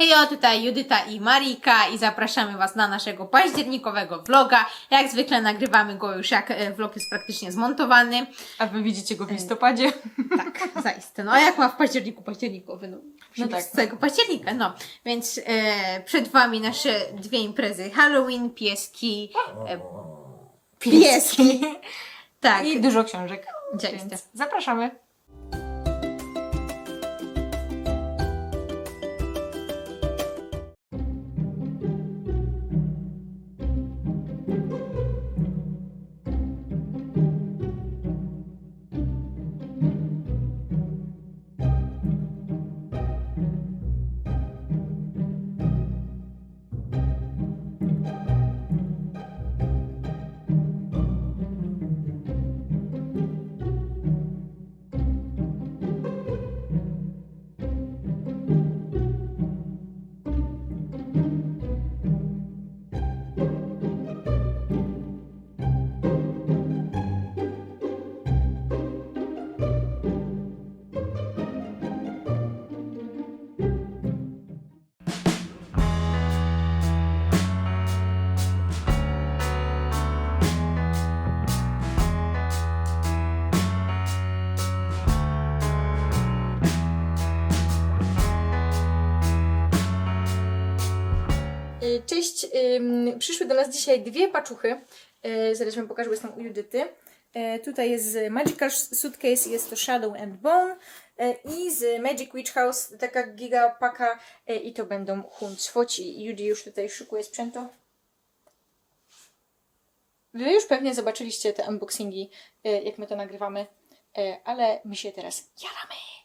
Hejo, tutaj Judyta i Marika i zapraszamy Was na naszego październikowego vloga. Jak zwykle nagrywamy go już jak e, vlog jest praktycznie zmontowany. A wy widzicie go w listopadzie? Tak, zaiste. No a jak ma w październiku październikowy? No, No no tak, z całego października, no. Więc e, przed Wami nasze dwie imprezy. Halloween, pieski. E, pieski. tak. I dużo książek. Zaiste. Więc zapraszamy. Przyszły do nas dzisiaj dwie paczuchy. Y, Zaraz Wam pokażę, bo jestem u Judyty. Y, Tutaj jest z Magical Suitcase, jest to Shadow and Bone y, i z Magic Witch House taka giga paka y, i to będą Huncwoci. Judy już tutaj szykuje sprzęto. Wy już pewnie zobaczyliście te unboxingi, jak my to nagrywamy, ale my się teraz jaramy.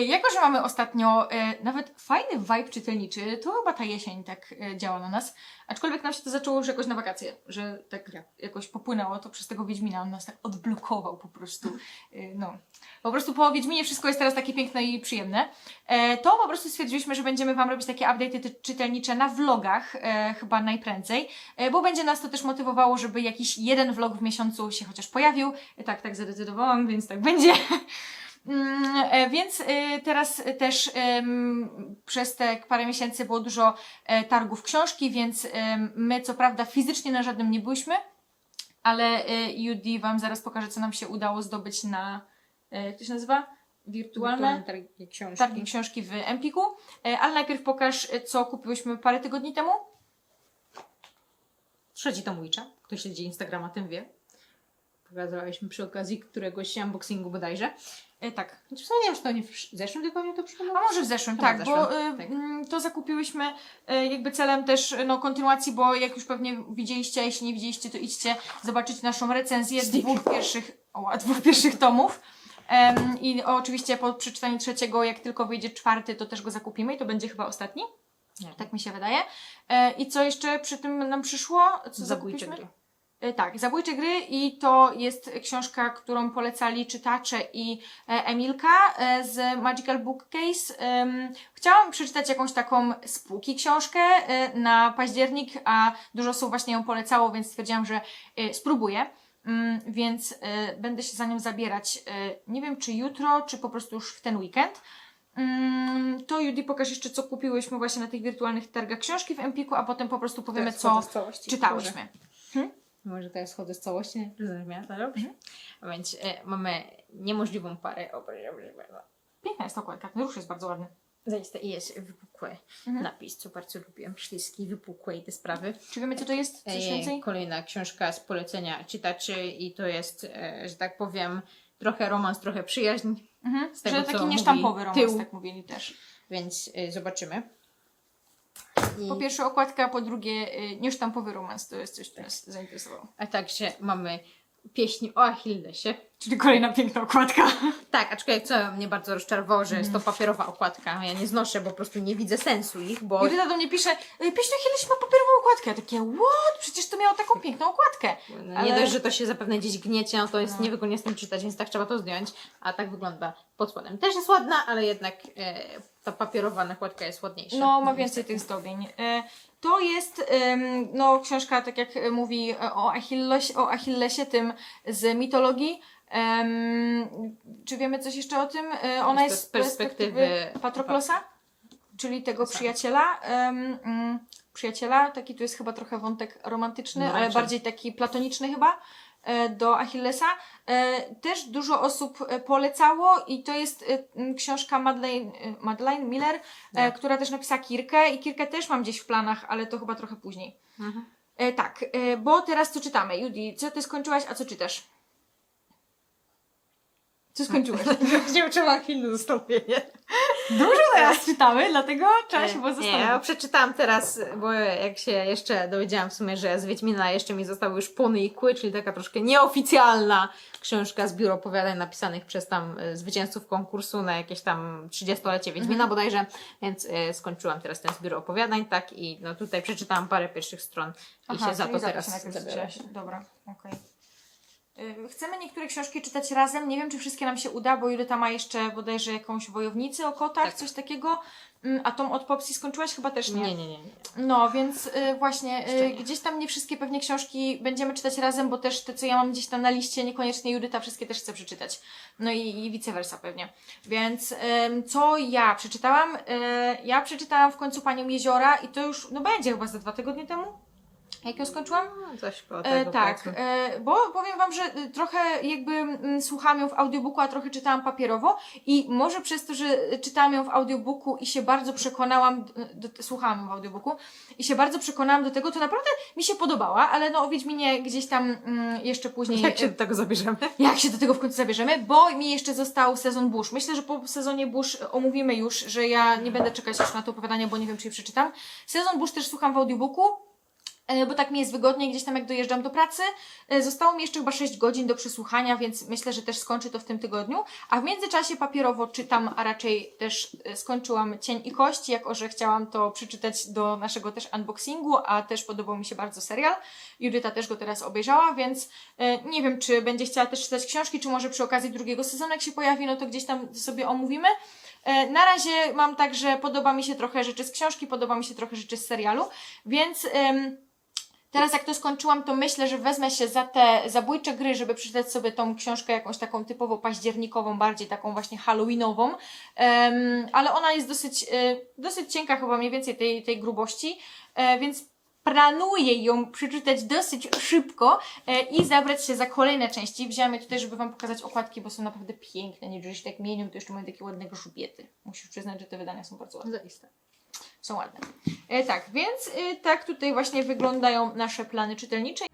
Jako, że mamy ostatnio y, nawet fajny vibe czytelniczy, to chyba ta jesień tak y, działa na nas. Aczkolwiek nam się to zaczęło już jakoś na wakacje, że tak jakoś popłynęło to przez tego Wiedźmina. On nas tak odblokował po prostu. Y, no. Po prostu po Wiedźminie wszystko jest teraz takie piękne i przyjemne. E, to po prostu stwierdziliśmy, że będziemy Wam robić takie update'y ty- czytelnicze na vlogach, e, chyba najprędzej, e, bo będzie nas to też motywowało, żeby jakiś jeden vlog w miesiącu się chociaż pojawił. Tak, tak zadecydowałam, więc tak będzie. Mm, e, Więc e, teraz też przez te parę miesięcy było dużo e, targów książki, więc my co prawda fizycznie na żadnym nie byliśmy, ale Judy Wam zaraz pokaże, co nam się udało zdobyć na, jak to się nazywa? Wirtualne targi książki. targi książki w Empiku. Ale najpierw pokaż, co kupiłyśmy parę tygodni temu. Trzeci to Witcha. Kto śledzi Instagrama, tym wie. Pokazywaliśmy przy okazji któregoś unboxingu bodajże. E, Tak, Znaczy, nie wiem, czy to nie w zeszłym tygodniu to przyszło? A może w zeszłym, Chyba tak, w bo y, tak. mm, to zakupiłyśmy y, jakby celem też no, kontynuacji, bo jak już pewnie widzieliście, a jeśli nie widzieliście, to idźcie zobaczyć naszą recenzję z dwóch pierwszych, o, dwóch pierwszych tomów. I oczywiście po przeczytaniu trzeciego, jak tylko wyjdzie czwarty, to też go zakupimy i to będzie chyba ostatni. Nie. Tak mi się wydaje. E, I co jeszcze przy tym nam przyszło? Co Zabójcze zakupiliśmy? gry. E, Tak, Zabójcze gry i to jest książka, którą polecali czytacze i e, Emilka e, z Magical Bookcase. Chciałam przeczytać jakąś taką spółki książkę na październik, a dużo osób właśnie ją polecało, więc stwierdziłam, że spróbuję. Mm, Więc będę się za nią zabierać. Nie wiem, czy jutro, czy po prostu już w ten weekend. Mm, To Judy pokaż jeszcze, co kupiłyśmy właśnie na tych wirtualnych targach książki w Empiku, a potem po prostu powiemy, Teraz co czytałyśmy. Może teraz chodzę z całości, nie rozumiem, to dobrze. A więc e, mamy niemożliwą parę. O. Piękna jest ta okładka, ten ruch jest bardzo ładny. Zaiste i jest wypukły Mhm. napis, co bardzo lubię. Śliski, wypukłe i te sprawy. Czy wiemy, co to jest? Coś E, więcej? Kolejna książka z polecenia czytaczy i to jest, e, że tak powiem, trochę romans, trochę przyjaźń, Mhm. z tego, Że co taki mówi niesztampowy romans, tył. tak mówili też. więc e, zobaczymy. Po pierwsze okładka, po drugie y, niesztampowy romans. To jest coś, co nas zainteresowało. a także mamy pieśni o Achillesie. Czyli kolejna piękna okładka. Tak, aczkolwiek co mnie bardzo rozczarowało, że jest to papierowa okładka. Ja nie znoszę, bo po prostu nie widzę sensu ich, bo Judyta do mnie pisze, "Y, pieśń o Achillesie ma okładkę. Ja takie, what? Przecież to miało taką piękną okładkę. No, Ale- Nie dość, że to się zapewne gdzieś gniecie, no to jest niewygodnie z tym czytać, więc tak trzeba to zdjąć. A tak wygląda pod spodem. Też jest ładna, ale jednak e, ta papierowa nakładka jest ładniejsza. No, ma więcej tych zdobień. E, To jest no, książka, tak jak mówi e, o, Achillesie, o Achillesie, tym z mitologii. Czy wiemy coś jeszcze o tym? E, Ona to jest z perspektywy Patroklosa, czyli tego przyjaciela. Em, mm, przyjaciela, taki tu jest chyba trochę wątek romantyczny, No, ale raczej. bardziej taki platoniczny chyba e, do Achillesa. E, Też dużo osób e, polecało i to jest książka Madeleine, Madeleine Miller, e, która też napisała Kirkę i Kirkę też mam gdzieś w planach, ale to chyba trochę później. Mhm. Tak, bo teraz co czytamy? Judy, co ty skończyłaś, a co czytasz? Co skończyłaś? Nie uczyła Achilles zastąpienie. Dużo teraz czytamy, dlatego trzeba się było Nie, ja zastanowić. przeczytałam teraz, bo jak się jeszcze dowiedziałam w sumie, że z Wiedźmina jeszcze mi zostały już Pony i Kły, czyli taka troszkę nieoficjalna książka z biura opowiadań napisanych przez tam e, zwycięzców konkursu na jakieś tam 30-lecie Wiedźmina bodajże, więc e, skończyłam teraz ten zbiór opowiadań, tak, i no tutaj przeczytałam parę pierwszych stron i się za to teraz zaczęłaś. Dobra, okej. Y, Chcemy niektóre książki czytać razem. Nie wiem, czy wszystkie nam się uda, bo Judyta ma jeszcze bodajże jakąś wojownicy o kotach, Tak. coś takiego. Mm, A tą od Popsi skończyłaś chyba też nie. Nie, nie, nie. nie. No, więc y, właśnie y, gdzieś tam nie wszystkie pewnie książki będziemy czytać razem, bo też te, co ja mam gdzieś tam na liście, niekoniecznie Judyta wszystkie też chce przeczytać. No i, i vice versa pewnie. Więc co ja przeczytałam? Y, ja przeczytałam w końcu Panią Jeziora i to już, no będzie chyba za dwa tygodnie temu, jak ją skończyłam. No, coś koło E, tego tak, powiedzmy. e, bo powiem Wam, że y, trochę jakby mm, słuchałam ją w audiobooku, a trochę czytałam papierowo i może przez to, że czytałam ją w audiobooku i się bardzo przekonałam, do, do, słuchałam ją w audiobooku i się bardzo przekonałam do tego, to naprawdę mi się podobała, ale no o Wiedźminie gdzieś tam mm, jeszcze później... Jak się e, do tego zabierzemy? jak się do tego w końcu zabierzemy, bo mi jeszcze został sezon Bush. Myślę, że po sezonie Bush omówimy już, że ja nie będę czekać już na to opowiadanie, bo nie wiem, czy je przeczytam. Sezon Bush też słucham w audiobooku, e, bo tak mi jest wygodniej gdzieś tam, jak dojeżdżam do pracy. E, Zostało mi jeszcze chyba 6 godzin do przesłuchania, więc myślę, że też skończę to w tym tygodniu. A w międzyczasie papierowo czytam, a raczej też e, skończyłam Cień i Kość, jako że chciałam to przeczytać do naszego też unboxingu, a też podobał mi się bardzo serial. Judyta też go teraz obejrzała, więc e, nie wiem, czy będzie chciała też czytać książki, czy może przy okazji drugiego sezonu, jak się pojawi, no to gdzieś tam sobie omówimy. E, Na razie mam tak, że podoba mi się trochę rzeczy z książki, podoba mi się trochę rzeczy z serialu, więc teraz jak to skończyłam, to myślę, że wezmę się za te zabójcze gry, żeby przeczytać sobie tą książkę jakąś taką typowo październikową, bardziej taką właśnie halloweenową, Em, ale ona jest dosyć, e, dosyć cienka, chyba mniej więcej tej, tej grubości, e, więc planuję ją przeczytać dosyć szybko e, i zabrać się za kolejne części. Wziąłem je tutaj, żeby Wam pokazać okładki, bo są naprawdę piękne. Nie, że się tak mienią, to jeszcze mają takie ładne grzbiety. Musisz przyznać, że te wydania są bardzo ładne. Zaiste. Są ładne. E, tak, więc e, tak tutaj właśnie wyglądają nasze plany czytelnicze.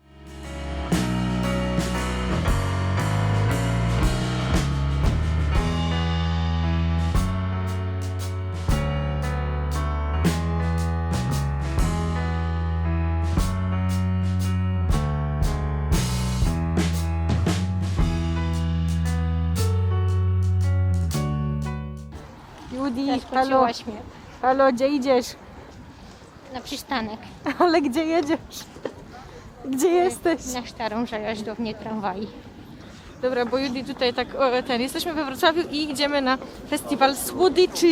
Judy, halo, Zaskoczyłaś mnie. Halo, gdzie idziesz? Na przystanek. Ale gdzie jedziesz? Gdzie jesteś? Na starą żajaźdownię tramwaj. Dobra, bo Judy tutaj tak, o, ten, jesteśmy we Wrocławiu i idziemy na festiwal słodyczy.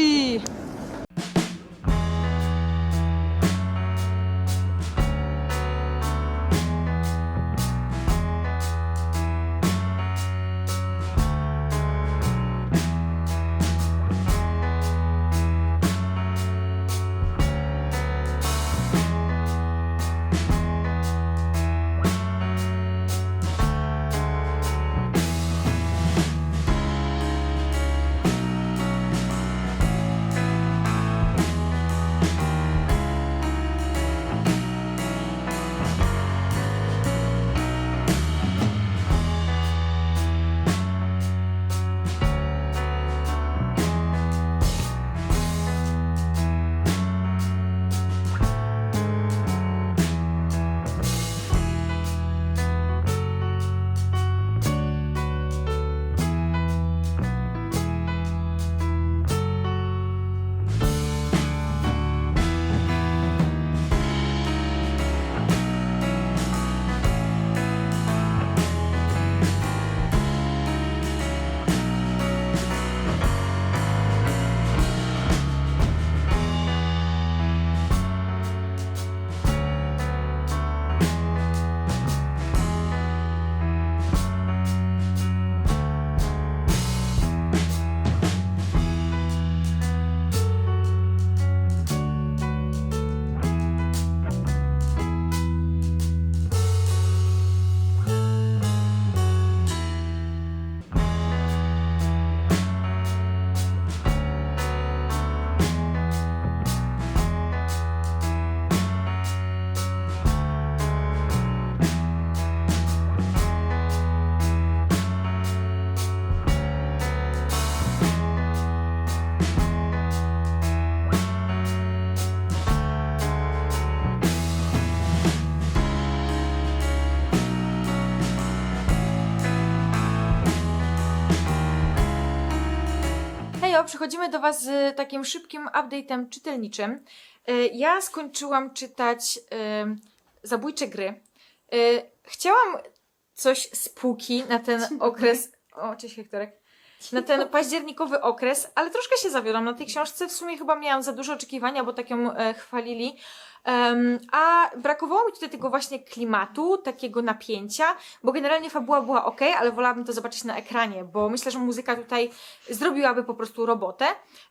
Elo, przychodzimy do Was z takim szybkim update'em czytelniczym. E, Ja skończyłam czytać e, Zabójcze gry. E, Chciałam coś z półki na ten okres... O, cześć Hektorek. Na ten październikowy okres, ale troszkę się zawiodłam na tej książce. W sumie chyba miałam za duże oczekiwania, bo tak ją chwalili. Em, a brakowało mi tutaj tego właśnie klimatu, takiego napięcia, bo generalnie fabuła była ok, ale wolałabym to zobaczyć na ekranie, bo myślę, że muzyka tutaj zrobiłaby po prostu robotę.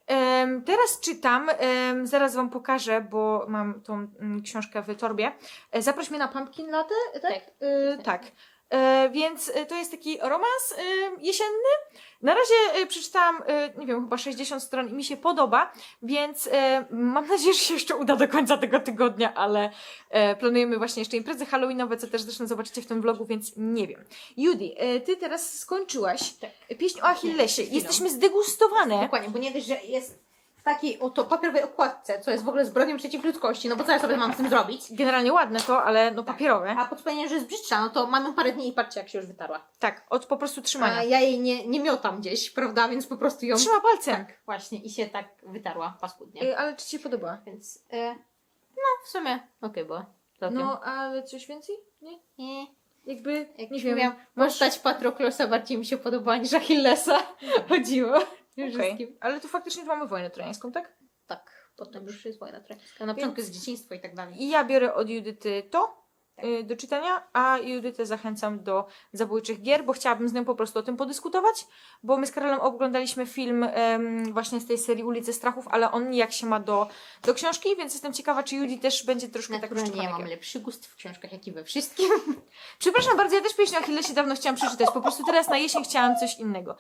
Em, teraz czytam, em, zaraz Wam pokażę, bo mam tą mm, książkę w torbie. E, Zaproś mnie na Pumpkin Latte, tak? Tak. E, tak. E, więc e, to jest taki romans e, jesienny. Na razie przeczytałam, nie wiem, chyba 60 stron i mi się podoba, więc mam nadzieję, że się jeszcze uda do końca tego tygodnia, ale planujemy właśnie jeszcze imprezy halloweenowe, co też zresztą zobaczycie w tym vlogu, więc nie wiem. Judy, ty teraz skończyłaś Tak. pieśń o Achillesie. Jesteśmy zdegustowane. Dokładnie, bo nie wiesz, że jest takiej oto papierowej okładce, co jest w ogóle zbrodnią przeciw ludzkości, no bo co ja sobie mam z tym zrobić? Generalnie ładne to, ale no papierowe. A pod że jest brzydka, no to mamy parę dni i patrzcie, jak się już wytarła. Tak, od po prostu trzymania. A ja jej nie, nie miotam gdzieś, prawda? Więc po prostu ją... Trzyma palcem. Tak, właśnie. I się tak wytarła paskudnie. E, ale czy Ci się podoba? Więc, e, no w sumie okej było. Całkiem. No, ale coś więcej? Nie? Nie. Jakby, Jak nie wiem, wiem, masz- postać Patroklosa bardziej mi się podoba niż Achillesa. Chodziło. Okej, ale tu faktycznie tu mamy wojnę trojańską, tak? Tak, potem już jest wojna trojańska. Na początku jest dzieciństwo i tak dalej. I ja biorę od Judyty to y, do czytania, a Judytę zachęcam do zabójczych gier, bo chciałabym z nią po prostu o tym podyskutować, bo my z Karolem oglądaliśmy film em, właśnie z tej serii Ulice Strachów, ale on nijak się ma do, do książki, więc jestem ciekawa, czy Judy też będzie troszkę tak Naturalnie ja przyczepiona mam lepszy gust w książkach, jak i we wszystkim. Przepraszam bardzo, ja też pieśń o Achillesie dawno chciałam przeczytać, po prostu teraz na jesień chciałam coś innego.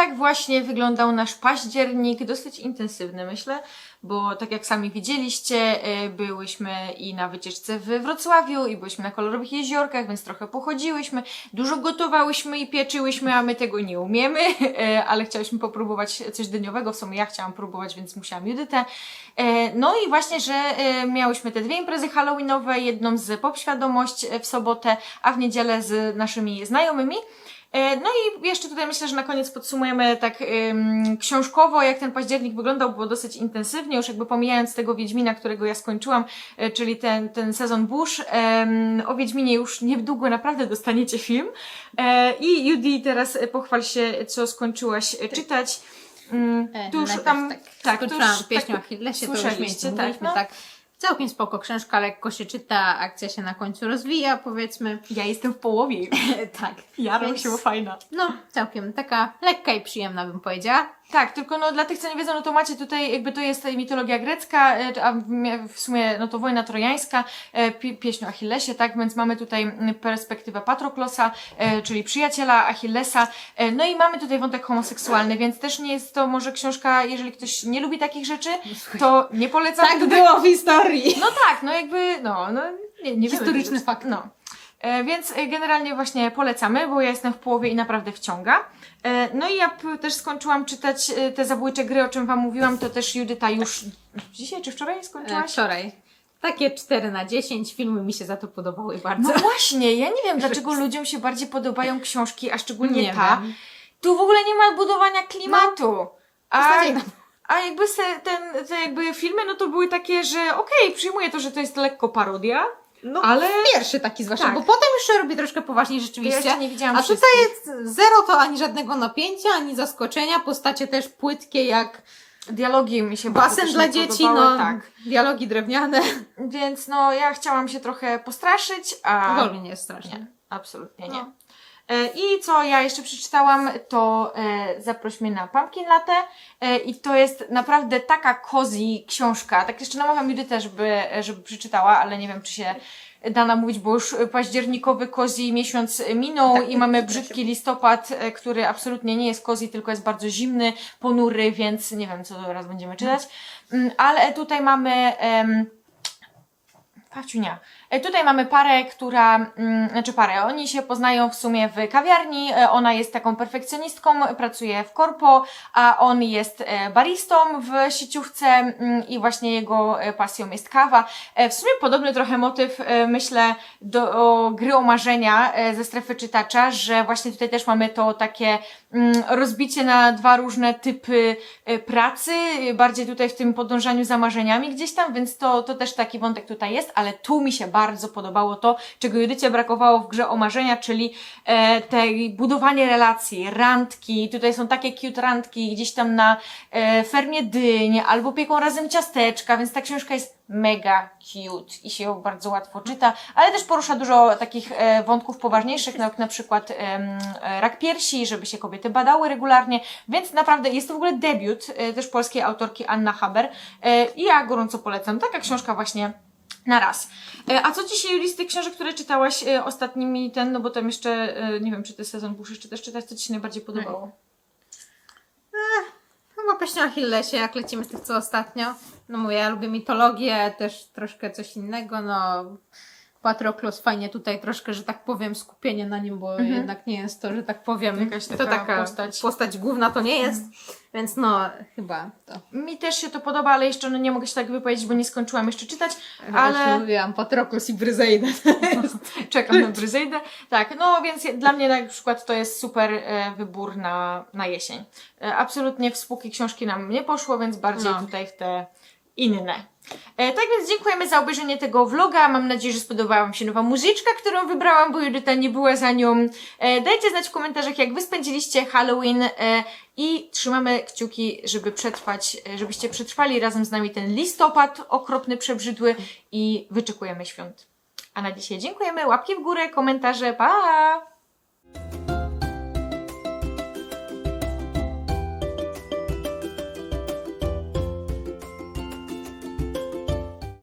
Tak właśnie wyglądał nasz październik, dosyć intensywny myślę, bo tak jak sami widzieliście, y, byłyśmy i na wycieczce w Wrocławiu i byliśmy na kolorowych jeziorkach, więc trochę pochodziłyśmy, dużo gotowałyśmy i pieczyłyśmy, a my tego nie umiemy, y, ale chciałyśmy popróbować coś dniowego, w sumie ja chciałam próbować, więc musiałam Judytę. Y, No i właśnie, że miałyśmy te dwie imprezy halloweenowe, jedną z Popświadomość w sobotę, a w niedzielę z naszymi znajomymi. E, No i jeszcze tutaj myślę, że na koniec podsumujemy tak ym, książkowo, jak ten październik wyglądał, było dosyć intensywnie, już jakby pomijając tego Wiedźmina, którego ja skończyłam, e, czyli ten, ten sezon Bush. Em, o Wiedźminie już niedługo naprawdę dostaniecie film. E, I Judy, teraz pochwal się, co skończyłaś e, czytać. Mm, E, tu już tam, tak, tak, tu już pieśń o tak, Achillesie, to już mieliśmy, tak, no. tak. Całkiem spoko książka, lekko się czyta, akcja się na końcu rozwija, powiedzmy. Ja jestem w połowie. tak. Jaram Więc- się, bo fajna. No, całkiem taka lekka i przyjemna bym powiedziała. Tak, tylko no dla tych, co nie wiedzą, no to macie tutaj, jakby to jest mitologia grecka, e, a w mie- w sumie no to wojna trojańska, e, pi- pieśń o Achillesie, tak, więc mamy tutaj perspektywę Patroklosa, e, czyli przyjaciela Achillesa, no i mamy tutaj wątek homoseksualny, więc też nie jest to może książka, jeżeli ktoś nie lubi takich rzeczy, to nie polecam. Tak tutaj- było w historii. No tak, no jakby, no, no nie, nie Historyczny fakt. No. Więc generalnie właśnie polecamy, bo ja jestem w połowie i naprawdę wciąga. E, no i ja też skończyłam czytać e, te zabójcze gry, o czym Wam mówiłam, to też Judyta już dzisiaj czy wczoraj E, skończyłaś? Wczoraj. Takie 4 na 10 filmy mi się za to podobały bardzo. No właśnie, ja nie wiem, dlaczego ludziom się bardziej podobają książki, a szczególnie Nie ta. wiem. Tu w ogóle nie ma budowania klimatu. a, Beznadziejna. a jakby se, ten, te jakby filmy, no to były takie, że okej, przyjmuję to, że to jest lekko parodia, No, ale pierwszy taki zwłaszcza, Tak. bo potem jeszcze robi troszkę poważniej ja rzeczywiście. jeszcze nie widziałam A tutaj jest zero to ani żadnego napięcia, ani zaskoczenia. Postacie też płytkie jak Dialogi mi się basen dla nie dzieci, no tak. dialogi drewniane. Więc no, ja chciałam się trochę postraszyć, a... W ogóle nie jest strasznie. Nie, absolutnie nie. No. E, I co ja jeszcze przeczytałam, to e, Zaproś mnie na Pumpkin Latte e, i to jest naprawdę taka cozy książka. Tak jeszcze namawiam Judytę, żeby, żeby przeczytała, ale nie wiem, czy się da namówić, bo już październikowy cozy miesiąc minął Tak, i mamy brzydki listopad, e, który absolutnie nie jest cozy, tylko jest bardzo zimny, ponury, więc nie wiem, co teraz będziemy czytać. Mm, Ale tutaj mamy... em, Paciunia. E, Tutaj mamy parę, która, mm, znaczy parę, oni się poznają w sumie w kawiarni, e, ona jest taką perfekcjonistką, pracuje w korpo, a on jest e, baristą w sieciówce mm, i właśnie jego pasją jest kawa. W sumie podobny trochę motyw, myślę, do gry o marzenia ze strefy czytacza, że właśnie tutaj też mamy to takie mm, rozbicie na dwa różne typy pracy, bardziej tutaj w tym podążaniu za marzeniami gdzieś tam, więc to, to też taki wątek tutaj jest, ale tu mi się bardzo podobało to, czego Judycie brakowało w grze o marzenia, czyli e, tej budowanie relacji, randki, tutaj są takie cute randki gdzieś tam na e, fermie dyń, albo pieką razem ciasteczka, więc ta książka jest mega cute i się ją bardzo łatwo czyta, ale też porusza dużo takich e, wątków poważniejszych, no jak na przykład e, rak piersi, żeby się kobiety badały regularnie, więc naprawdę jest to w ogóle debiut e, też polskiej autorki Anna Haber. E, i ja gorąco polecam. Taka książka właśnie na raz. E, A co dzisiaj, tych książek, które czytałaś e, ostatnimi, ten, no bo tam jeszcze, e, nie wiem, czy ty sezon musisz czy też czytać, co Ci się najbardziej podobało? Chyba pieśń o Achillesie, jak lecimy z tych co ostatnio. No mówię, ja lubię mitologię, też troszkę coś innego, no... Patroklos fajnie tutaj troszkę, że tak powiem, skupienie na nim, bo jednak nie jest to, że tak powiem, Jakaś to taka taka postać. postać główna to nie jest, więc no chyba to. Mi też się to podoba, ale jeszcze no, nie mogę się tak wypowiedzieć, bo nie skończyłam jeszcze czytać, Ale ale lubiłam Patroklos i Bryzejdę. czekam na Bryzejdę. Tak, no więc dla mnie na przykład to jest super e, wybór na, na jesień. E, absolutnie w spółki książki nam nie poszło, więc bardziej No. tutaj w te inne. E, tak więc dziękujemy za obejrzenie tego vloga. Mam nadzieję, że spodobała Wam się nowa muzyczka, którą wybrałam, bo Judyta nie była za nią. E, dajcie znać w komentarzach, jak Wy spędziliście Halloween e, i trzymamy kciuki, żeby przetrwać, żebyście przetrwali razem z nami ten listopad okropny, przebrzydły i wyczekujemy świąt. A na dzisiaj dziękujemy. Łapki w górę, komentarze. Pa!